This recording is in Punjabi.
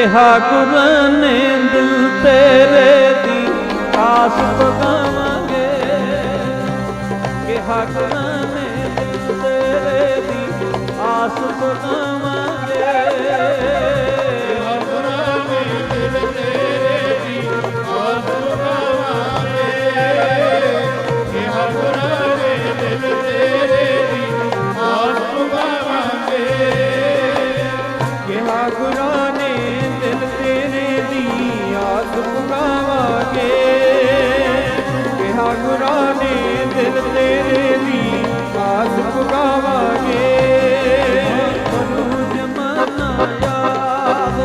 ਕਿਹਾ ਗੁਰੂ ਨੇ ਦਿਲ ਤੇਰੇ ਦੀ ਆਸ ਪਗਾਵਾਂਗੇ ਕਿਹਾ ਗੁਰੂ ਨੇ ਦਿਲ ਤੇਰੇ ਦੀ ਆਸ ਪਗਾਵਾਂਗੇ ਕਿਹਾ ਗੁਰਾਂ ਨੇ ਦਿਲ ਪੁਕਾਵਾਂਗੇ ਕਿਹਾ ਗੁਰਾਨੇ ਦਿਲ ਤੇਰੇ ਦੀ ਆਸ ਪੁਕਾਵਾਂਗੇ ਮਨੂ ਜਮਾਨਾ ਯਾਦ